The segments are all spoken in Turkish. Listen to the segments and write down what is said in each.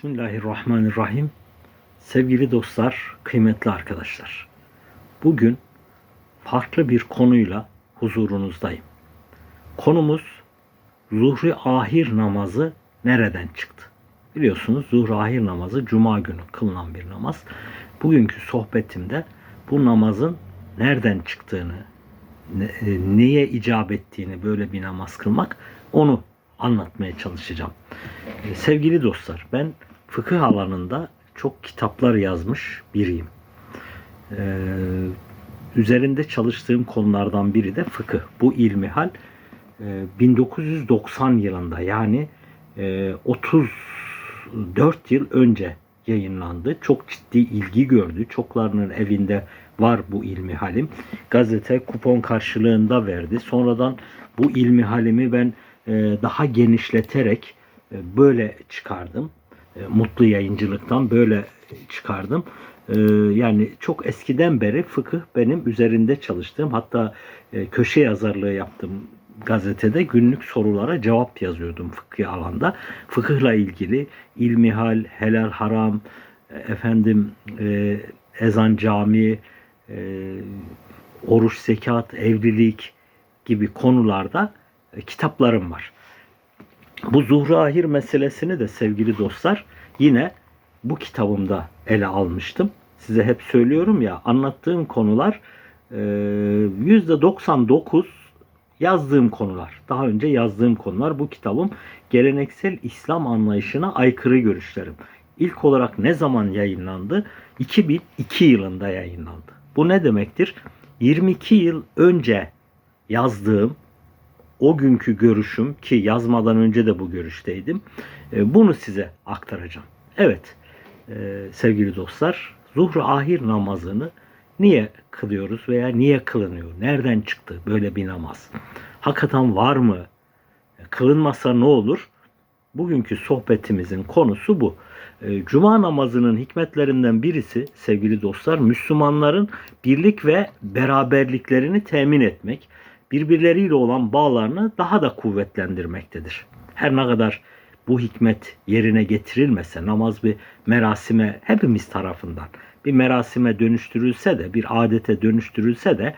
Bismillahirrahmanirrahim. Sevgili dostlar, kıymetli arkadaşlar. Bugün farklı bir konuyla huzurunuzdayım. Konumuz zuhri ahir namazı nereden çıktı? Biliyorsunuz zuhri ahir namazı cuma günü kılınan bir namaz. Bugünkü sohbetimde bu namazın nereden çıktığını, e, neye icap ettiğini böyle bir namaz kılmak onu anlatmaya çalışacağım. E, Sevgili dostlar, ben fıkıh alanında çok kitaplar yazmış biriyim. Ee, üzerinde çalıştığım konulardan biri de fıkıh. Bu ilmihal e, 1990 yılında yani e, 34 yıl önce yayınlandı. Çok ciddi ilgi gördü. Çoklarının evinde var bu ilmihalim. Gazete kupon karşılığında verdi. Sonradan bu ilmihalimi ben e, daha genişleterek e, böyle çıkardım. E, Mutlu yayıncılıktan böyle çıkardım. E, Yani çok eskiden beri fıkıh benim üzerinde çalıştığım hatta e, köşe yazarlığı yaptım gazetede günlük sorulara cevap yazıyordum fıkıh alanda. Fıkıhla ilgili ilmihal, helal haram, e, efendim e, ezan cami, e, oruç, zekat, evlilik gibi konularda e, kitaplarım var. Bu zuhru ahir meselesini de sevgili dostlar yine bu kitabımda ele almıştım. Size hep söylüyorum ya anlattığım konular e, %99 yazdığım konular. Daha önce yazdığım konular bu kitabım geleneksel İslam anlayışına aykırı görüşlerim. İlk olarak ne zaman yayınlandı? 2002 yılında yayınlandı. Bu ne demektir? 22 yıl önce yazdığım o günkü görüşüm ki yazmadan önce de bu görüşteydim. E, Bunu size aktaracağım. Evet e, sevgili dostlar zuhru ahir namazını niye kılıyoruz veya niye kılınıyor? Nereden çıktı böyle bir namaz? Hakikaten var mı? E, Kılınmasa ne olur? Bugünkü sohbetimizin konusu bu. Cuma namazının hikmetlerinden birisi sevgili dostlar Müslümanların birlik ve beraberliklerini temin etmek, birbirleriyle olan bağlarını daha da kuvvetlendirmektedir. Her ne kadar bu hikmet yerine getirilmese, namaz bir merasime hepimiz tarafından bir merasime dönüştürülse de, bir adete dönüştürülse de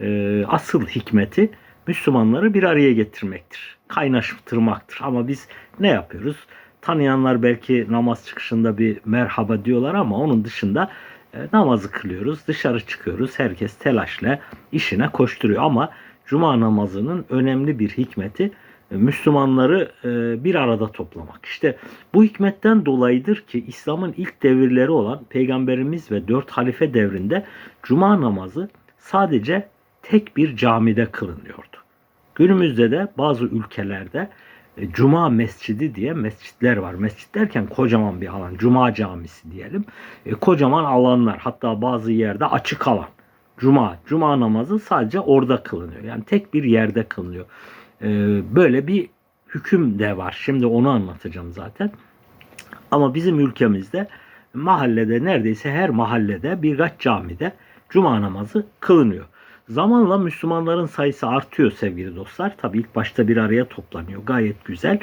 e, asıl hikmeti Müslümanları bir araya getirmektir. Kaynaştırmaktır. Ama biz ne yapıyoruz? Tanıyanlar belki namaz çıkışında bir merhaba diyorlar ama onun dışında e, namazı kılıyoruz, dışarı çıkıyoruz. Herkes telaşla işine koşturuyor ama cuma namazının önemli bir hikmeti e, Müslümanları e, bir arada toplamak. İşte bu hikmetten dolayıdır ki İslam'ın ilk devirleri olan Peygamberimiz ve dört halife devrinde cuma namazı sadece tek bir camide kılınıyordu. Günümüzde de bazı ülkelerde e, Cuma mescidi diye mescitler var. Mescit derken kocaman bir alan. Cuma camisi diyelim. E, kocaman alanlar. Hatta bazı yerde açık alan. Cuma. Cuma namazı sadece orada kılınıyor. Yani tek bir yerde kılınıyor. E, böyle bir hüküm de var. Şimdi onu anlatacağım zaten. Ama bizim ülkemizde mahallede neredeyse her mahallede birkaç camide cuma namazı kılınıyor. Zamanla Müslümanların sayısı artıyor sevgili dostlar. Tabi ilk başta bir araya toplanıyor. Gayet güzel.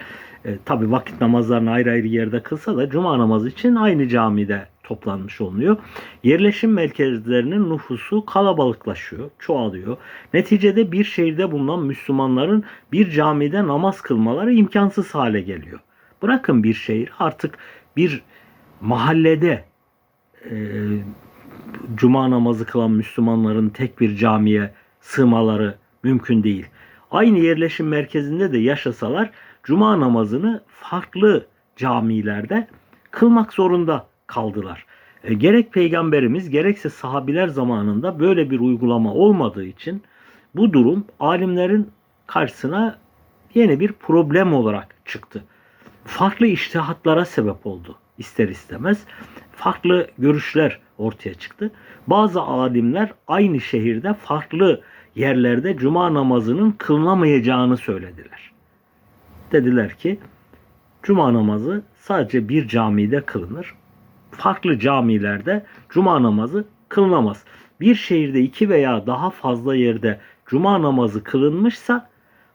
E, Tabi vakit namazlarını ayrı ayrı yerde kılsa da cuma namazı için aynı camide toplanmış oluyor. Yerleşim merkezlerinin nüfusu kalabalıklaşıyor, çoğalıyor. Neticede bir şehirde bulunan Müslümanların bir camide namaz kılmaları imkansız hale geliyor. Bırakın bir şehir artık bir mahallede e, cuma namazı kılan Müslümanların tek bir camiye sığmaları mümkün değil. Aynı yerleşim merkezinde de yaşasalar cuma namazını farklı camilerde kılmak zorunda kaldılar. E, gerek peygamberimiz gerekse sahabiler zamanında böyle bir uygulama olmadığı için bu durum alimlerin karşısına yeni bir problem olarak çıktı. Farklı iştihatlara sebep oldu ister istemez. Farklı görüşler ortaya çıktı. Bazı alimler aynı şehirde farklı yerlerde cuma namazının kılınamayacağını söylediler. Dediler ki cuma namazı sadece bir camide kılınır. Farklı camilerde cuma namazı kılınamaz. Bir şehirde iki veya daha fazla yerde cuma namazı kılınmışsa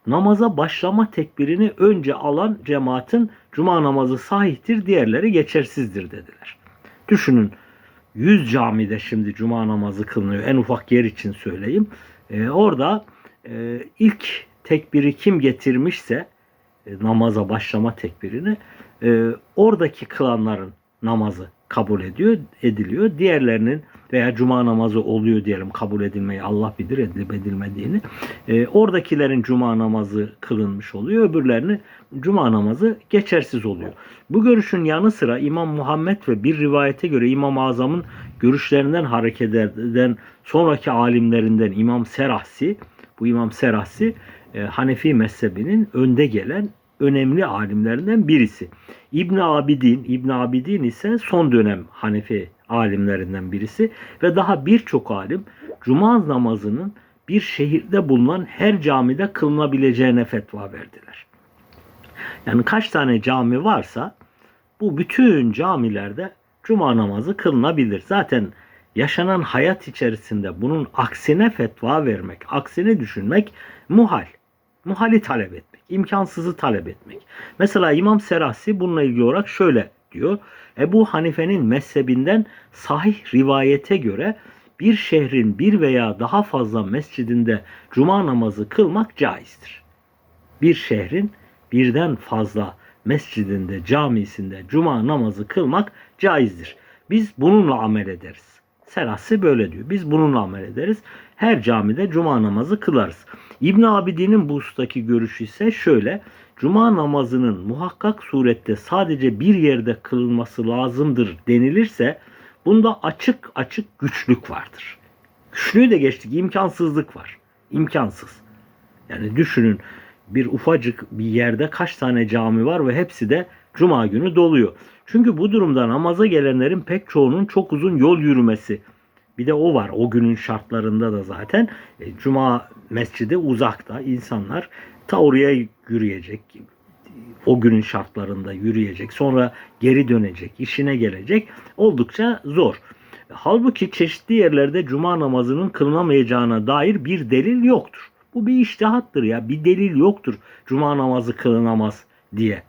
namaza başlama tekbirini önce alan cemaatin cuma namazı sahihtir, diğerleri geçersizdir dediler. Düşünün 100 camide şimdi cuma namazı kılınıyor. En ufak yer için söyleyeyim. Ee, orada e, ilk tekbiri kim getirmişse e, namaza başlama tekbirini e, oradaki kılanların namazı kabul ediyor, ediliyor. Diğerlerinin veya cuma namazı oluyor diyelim kabul edilmeyi Allah bilir edilip edilmediğini. E, oradakilerin cuma namazı kılınmış oluyor. Öbürlerinin cuma namazı geçersiz oluyor. Bu görüşün yanı sıra İmam Muhammed ve bir rivayete göre İmam Azam'ın görüşlerinden hareket eden sonraki alimlerinden İmam Serahsi, bu İmam Serahsi e, Hanefi mezhebinin önde gelen önemli alimlerinden birisi. İbn Abidin, İbn Abidin ise son dönem Hanefi alimlerinden birisi ve daha birçok alim cuma namazının bir şehirde bulunan her camide kılınabileceğine fetva verdiler. Yani kaç tane cami varsa bu bütün camilerde cuma namazı kılınabilir. Zaten yaşanan hayat içerisinde bunun aksine fetva vermek, aksine düşünmek muhal. Muhali talep etmek, imkansızı talep etmek. Mesela İmam Serahsi bununla ilgili olarak şöyle diyor. Ebu Hanife'nin mezhebinden sahih rivayete göre bir şehrin bir veya daha fazla mescidinde cuma namazı kılmak caizdir. Bir şehrin birden fazla mescidinde, camisinde cuma namazı kılmak caizdir. Biz bununla amel ederiz. Serası böyle diyor. Biz bununla amel ederiz. Her camide cuma namazı kılarız. İbn Abidin'in bu husustaki görüşü ise şöyle. Cuma namazının muhakkak surette sadece bir yerde kılınması lazımdır denilirse bunda açık açık güçlük vardır. Güçlüğü de geçtik imkansızlık var. İmkansız. Yani düşünün bir ufacık bir yerde kaç tane cami var ve hepsi de cuma günü doluyor. Çünkü bu durumda namaza gelenlerin pek çoğunun çok uzun yol yürümesi. Bir de o var. O günün şartlarında da zaten e, cuma mescidi uzakta. insanlar ta oraya yürüyecek. O günün şartlarında yürüyecek. Sonra geri dönecek. işine gelecek. Oldukça zor. Halbuki çeşitli yerlerde cuma namazının kılınamayacağına dair bir delil yoktur. Bu bir iştihattır ya. Bir delil yoktur. Cuma namazı kılınamaz diye.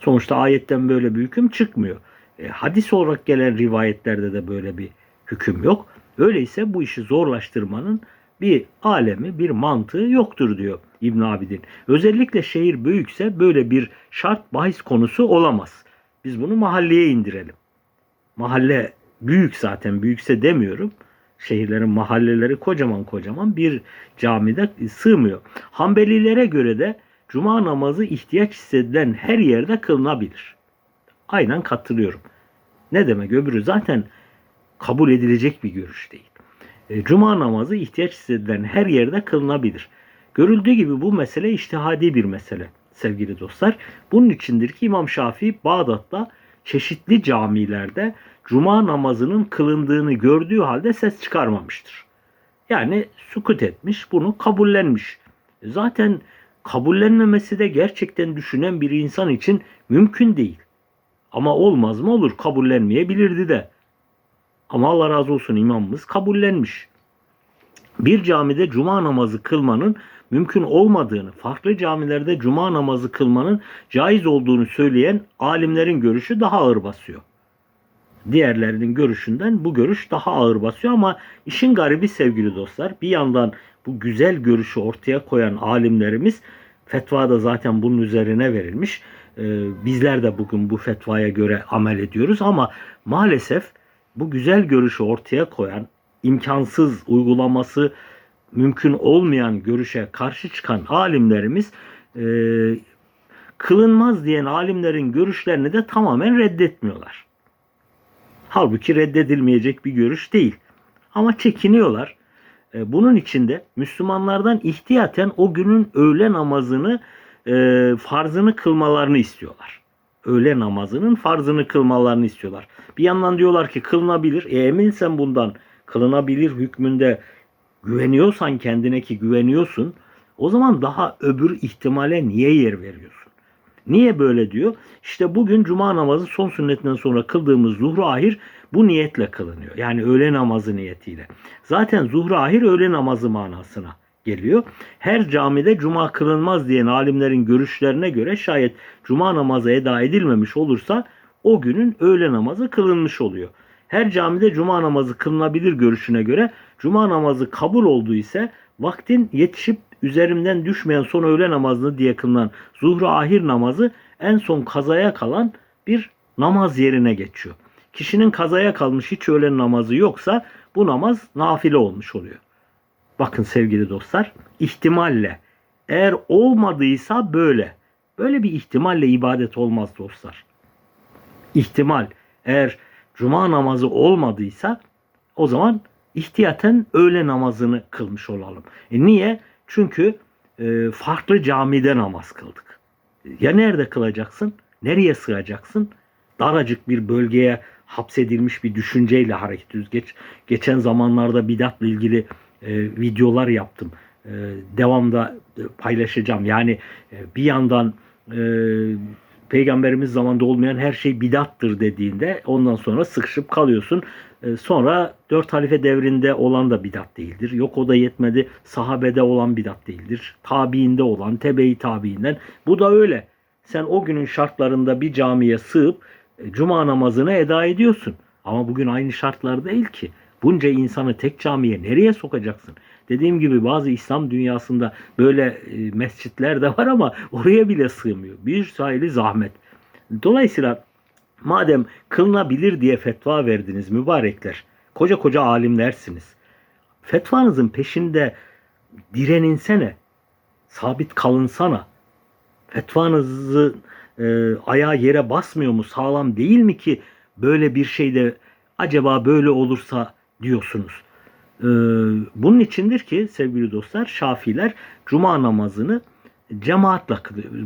Sonuçta ayetten böyle bir hüküm çıkmıyor. E, hadis olarak gelen rivayetlerde de böyle bir hüküm yok. Öyleyse bu işi zorlaştırmanın bir alemi, bir mantığı yoktur diyor İbn Abidin. Özellikle şehir büyükse böyle bir şart bahis konusu olamaz. Biz bunu mahalleye indirelim. Mahalle büyük zaten büyükse demiyorum. Şehirlerin mahalleleri kocaman kocaman bir camide sığmıyor. Hanbelilere göre de cuma namazı ihtiyaç hissedilen her yerde kılınabilir. Aynen katılıyorum. Ne demek öbürü zaten kabul edilecek bir görüş değil. E, Cuma namazı ihtiyaç hissedilen her yerde kılınabilir. Görüldüğü gibi bu mesele iştihadi bir mesele sevgili dostlar. Bunun içindir ki İmam Şafii Bağdat'ta çeşitli camilerde cuma namazının kılındığını gördüğü halde ses çıkarmamıştır. Yani sukut etmiş, bunu kabullenmiş. Zaten kabullenmemesi de gerçekten düşünen bir insan için mümkün değil. Ama olmaz mı olur kabullenmeyebilirdi de. Ama Allah razı olsun imamımız kabullenmiş. Bir camide cuma namazı kılmanın mümkün olmadığını, farklı camilerde cuma namazı kılmanın caiz olduğunu söyleyen alimlerin görüşü daha ağır basıyor. Diğerlerinin görüşünden bu görüş daha ağır basıyor ama işin garibi sevgili dostlar bir yandan bu güzel görüşü ortaya koyan alimlerimiz fetva da zaten bunun üzerine verilmiş. Ee, bizler de bugün bu fetvaya göre amel ediyoruz ama maalesef bu güzel görüşü ortaya koyan, imkansız uygulaması mümkün olmayan görüşe karşı çıkan alimlerimiz e, kılınmaz diyen alimlerin görüşlerini de tamamen reddetmiyorlar. Halbuki reddedilmeyecek bir görüş değil. Ama çekiniyorlar. E, bunun içinde Müslümanlardan ihtiyaten o günün öğle namazını e, farzını kılmalarını istiyorlar. Öğle namazının farzını kılmalarını istiyorlar. Bir yandan diyorlar ki kılınabilir. E eminsen bundan kılınabilir hükmünde güveniyorsan kendine ki güveniyorsun. O zaman daha öbür ihtimale niye yer veriyorsun? Niye böyle diyor? İşte bugün cuma namazı son sünnetinden sonra kıldığımız zuhru ahir bu niyetle kılınıyor. Yani öğle namazı niyetiyle. Zaten zuhru ahir öğle namazı manasına geliyor. Her camide cuma kılınmaz diyen alimlerin görüşlerine göre şayet cuma namazı eda edilmemiş olursa o günün öğle namazı kılınmış oluyor. Her camide cuma namazı kılınabilir görüşüne göre cuma namazı kabul olduğu ise vaktin yetişip üzerimden düşmeyen son öğle namazını diye kılınan zuhru ahir namazı en son kazaya kalan bir namaz yerine geçiyor. Kişinin kazaya kalmış hiç öğlen namazı yoksa bu namaz nafile olmuş oluyor. Bakın sevgili dostlar ihtimalle eğer olmadıysa böyle. Böyle bir ihtimalle ibadet olmaz dostlar. İhtimal eğer cuma namazı olmadıysa o zaman ihtiyaten öğle namazını kılmış olalım. E niye? Çünkü e, farklı camide namaz kıldık. Ya nerede kılacaksın? Nereye sığacaksın? Daracık bir bölgeye hapsedilmiş bir düşünceyle hareket ediyoruz. Geç, geçen zamanlarda bidatla ilgili e, videolar yaptım. E, devamda paylaşacağım. Yani e, bir yandan e, Peygamberimiz zamanında olmayan her şey bidattır dediğinde ondan sonra sıkışıp kalıyorsun. E, sonra dört halife devrinde olan da bidat değildir. Yok o da yetmedi. Sahabede olan bidat değildir. Tabiinde olan, tebe-i tabiinden. Bu da öyle. Sen o günün şartlarında bir camiye sığıp e, cuma namazını eda ediyorsun. Ama bugün aynı şartlar değil ki. Bunca insanı tek camiye nereye sokacaksın? Dediğim gibi bazı İslam dünyasında böyle e, mescitler de var ama oraya bile sığmıyor. Bir sahili zahmet. Dolayısıyla madem kılınabilir diye fetva verdiniz mübarekler, koca koca alimlersiniz. Fetvanızın peşinde direninsene, sabit kalınsana. Fetvanızı e, ayağı yere basmıyor mu, sağlam değil mi ki böyle bir şeyde acaba böyle olursa diyorsunuz. Ee, bunun içindir ki sevgili dostlar Şafiler cuma namazını cemaatle.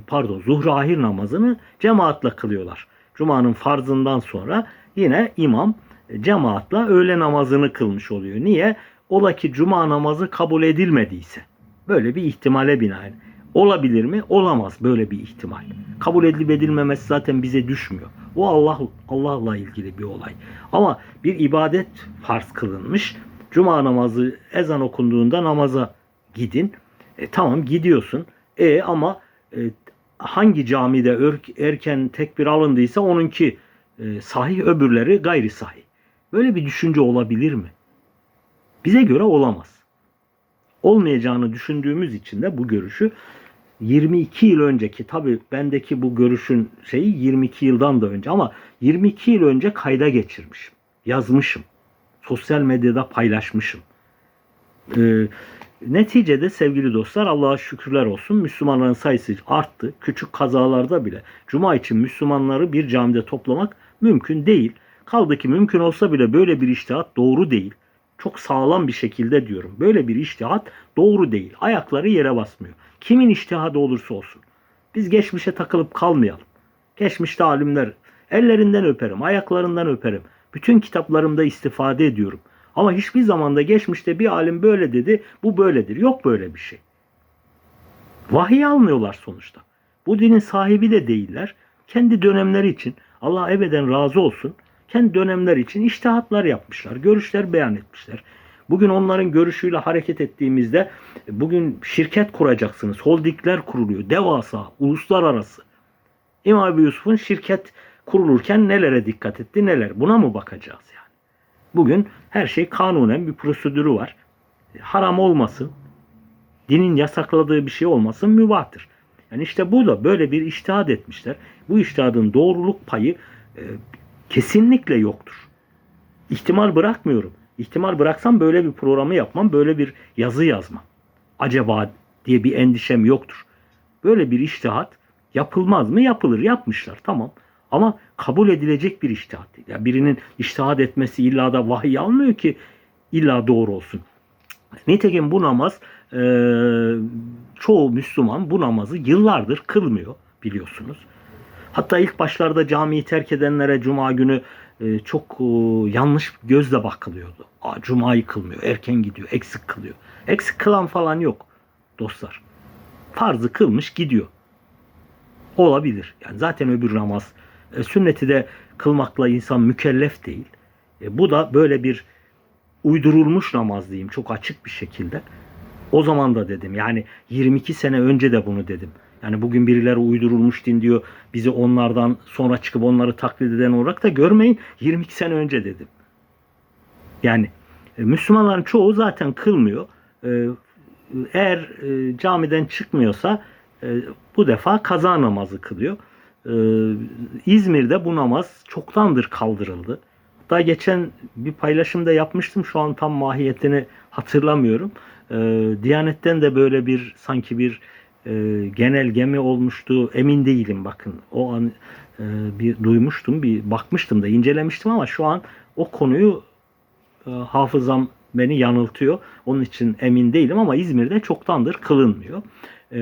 Pardon zuhru ahir namazını cemaatle kılıyorlar. Cuma'nın farzından sonra yine imam cemaatle öğle namazını kılmış oluyor. Niye? Ola ki cuma namazı kabul edilmediyse. Böyle bir ihtimale binaen. Olabilir mi? Olamaz böyle bir ihtimal. Kabul edilip edilmemesi zaten bize düşmüyor. O Allah Allah'la ilgili bir olay. Ama bir ibadet farz kılınmış. Cuma namazı ezan okunduğunda namaza gidin. E, tamam gidiyorsun. E ama e, hangi camide erken tekbir alındıysa onunki e, sahih öbürleri gayri sahih. Böyle bir düşünce olabilir mi? Bize göre olamaz. Olmayacağını düşündüğümüz için de bu görüşü 22 yıl önceki tabi bendeki bu görüşün şeyi 22 yıldan da önce ama 22 yıl önce kayda geçirmişim. Yazmışım. Sosyal medyada paylaşmışım. Ee, neticede sevgili dostlar Allah'a şükürler olsun Müslümanların sayısı arttı. Küçük kazalarda bile Cuma için Müslümanları bir camide toplamak mümkün değil. Kaldı ki mümkün olsa bile böyle bir iştihat doğru değil. Çok sağlam bir şekilde diyorum. Böyle bir iştihat doğru değil. Ayakları yere basmıyor. Kimin iştihadı olursa olsun. Biz geçmişe takılıp kalmayalım. Geçmişte alimler ellerinden öperim, ayaklarından öperim. Bütün kitaplarımda istifade ediyorum. Ama hiçbir zamanda geçmişte bir alim böyle dedi, bu böyledir. Yok böyle bir şey. Vahiy almıyorlar sonuçta. Bu dinin sahibi de değiller. Kendi dönemleri için Allah ebeden razı olsun. Kendi dönemler için iştihatlar yapmışlar. Görüşler beyan etmişler. Bugün onların görüşüyle hareket ettiğimizde bugün şirket kuracaksınız. Holdingler kuruluyor. Devasa, uluslararası. İmam Ebu Yusuf'un şirket kurulurken nelere dikkat etti neler. Buna mı bakacağız yani? Bugün her şey kanunen bir prosedürü var. Haram olmasın, dinin yasakladığı bir şey olmasın mübahtır. Yani işte bu da böyle bir iştihad etmişler. Bu iştihadın doğruluk payı e, kesinlikle yoktur. İhtimal bırakmıyorum. İhtimal bıraksam böyle bir programı yapmam, böyle bir yazı yazmam. Acaba diye bir endişem yoktur. Böyle bir iştihat yapılmaz mı? Yapılır. Yapmışlar. Tamam. Ama kabul edilecek bir iştihat değil. Yani birinin iştihat etmesi illa da vahiy almıyor ki illa doğru olsun. Nitekim bu namaz e, çoğu Müslüman bu namazı yıllardır kılmıyor biliyorsunuz. Hatta ilk başlarda camiyi terk edenlere cuma günü e, çok e, yanlış gözle bakılıyordu. Aa, cumayı kılmıyor, erken gidiyor, eksik kılıyor. Eksik kılan falan yok dostlar. Farzı kılmış gidiyor. Olabilir. Yani zaten öbür namaz e, sünneti de kılmakla insan mükellef değil. E, bu da böyle bir uydurulmuş namaz diyeyim çok açık bir şekilde. O zaman da dedim. Yani 22 sene önce de bunu dedim. Yani bugün birileri uydurulmuş din diyor. Bizi onlardan sonra çıkıp onları taklit eden olarak da görmeyin. 22 sene önce dedim. Yani e, Müslümanların çoğu zaten kılmıyor. E, Eğer e, camiden çıkmıyorsa bu defa kaza namazı kılıyor. İzmir'de bu namaz çoktandır kaldırıldı. Hatta geçen bir paylaşımda yapmıştım. Şu an tam mahiyetini hatırlamıyorum. Diyanet'ten de böyle bir sanki bir e, genelge mi olmuştu emin değilim bakın. O an e, bir duymuştum, bir bakmıştım da incelemiştim ama şu an o konuyu e, hafızam beni yanıltıyor. Onun için emin değilim ama İzmir'de çoktandır kılınmıyor. E,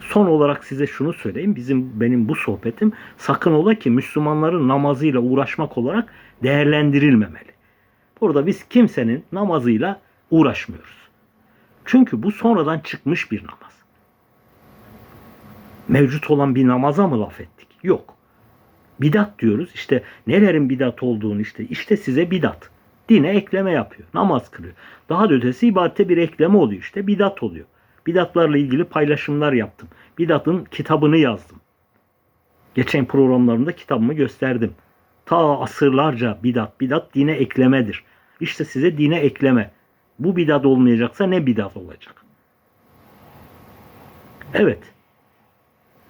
son olarak size şunu söyleyeyim. Bizim benim bu sohbetim sakın ola ki Müslümanların namazıyla uğraşmak olarak değerlendirilmemeli. Burada biz kimsenin namazıyla uğraşmıyoruz. Çünkü bu sonradan çıkmış bir namaz. Mevcut olan bir namaza mı laf ettik? Yok. Bidat diyoruz. İşte nelerin bidat olduğunu işte işte size bidat. Dine ekleme yapıyor. Namaz kılıyor. Daha da ötesi ibadete bir ekleme oluyor işte. Bidat oluyor. Bidatlarla ilgili paylaşımlar yaptım. Bidatın kitabını yazdım. Geçen programlarımda kitabımı gösterdim. Ta asırlarca bidat. Bidat dine eklemedir. İşte size dine ekleme. Bu bidat olmayacaksa ne bidat olacak? Evet.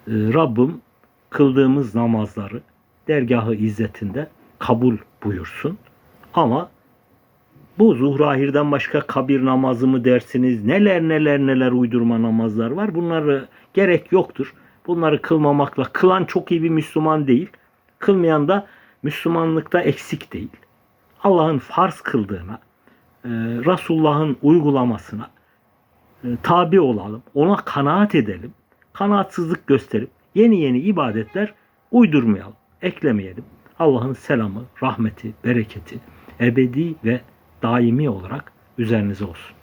Ee, Rabbim kıldığımız namazları dergahı izzetinde kabul buyursun. Ama bu zuhrahirden başka kabir namazı mı dersiniz? Neler neler neler uydurma namazlar var. Bunları gerek yoktur. Bunları kılmamakla kılan çok iyi bir Müslüman değil. Kılmayan da Müslümanlıkta eksik değil. Allah'ın farz kıldığına, e, Resulullah'ın uygulamasına e, tabi olalım. Ona kanaat edelim. Kanaatsızlık gösterip yeni yeni ibadetler uydurmayalım. Eklemeyelim. Allah'ın selamı, rahmeti, bereketi ebedi ve daimi olarak üzerinize olsun.